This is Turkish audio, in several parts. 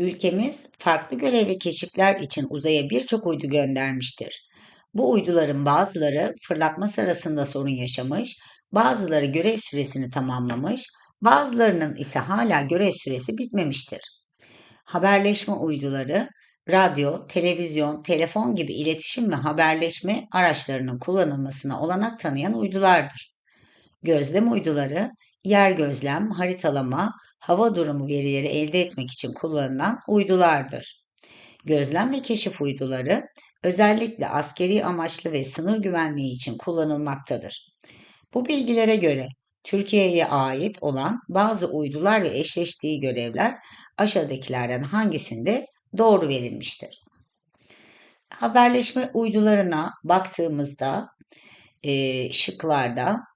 Ülkemiz farklı görev ve keşifler için uzaya birçok uydu göndermiştir. Bu uyduların bazıları fırlatma sırasında sorun yaşamış, bazıları görev süresini tamamlamış, bazılarının ise hala görev süresi bitmemiştir. Haberleşme uyduları, radyo, televizyon, telefon gibi iletişim ve haberleşme araçlarının kullanılmasına olanak tanıyan uydulardır. Gözlem uyduları, yer gözlem, haritalama, hava durumu verileri elde etmek için kullanılan uydulardır. Gözlem ve keşif uyduları özellikle askeri amaçlı ve sınır güvenliği için kullanılmaktadır. Bu bilgilere göre Türkiye'ye ait olan bazı uydular ve eşleştiği görevler aşağıdakilerden hangisinde doğru verilmiştir? Haberleşme uydularına baktığımızda e, şıklarda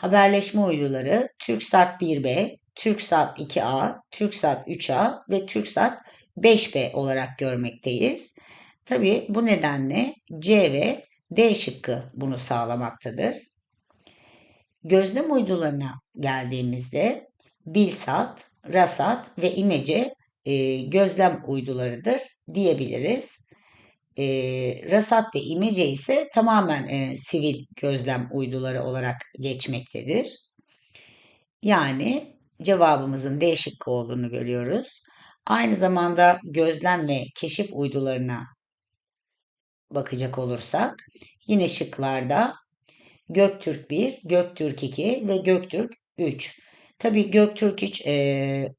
haberleşme uyduları TürkSat 1B, TürkSat 2A, TürkSat 3A ve TürkSat 5B olarak görmekteyiz. Tabi bu nedenle C ve D şıkkı bunu sağlamaktadır. Gözlem uydularına geldiğimizde Bilsat, Rasat ve İmece e, gözlem uydularıdır diyebiliriz. E, Rasat ve İmece ise tamamen e, sivil gözlem uyduları olarak geçmektedir. Yani cevabımızın D şıkkı olduğunu görüyoruz. Aynı zamanda gözlem ve keşif uydularına bakacak olursak yine şıklarda Göktürk 1, Göktürk 2 ve Göktürk 3. Tabi Göktürk 3 e,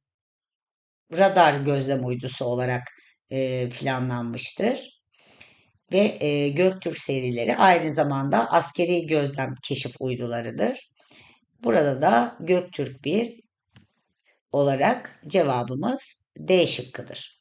radar gözlem uydusu olarak e, planlanmıştır. Ve e, Göktürk serileri aynı zamanda askeri gözlem keşif uydularıdır. Burada da Göktürk 1 olarak cevabımız D şıkkıdır.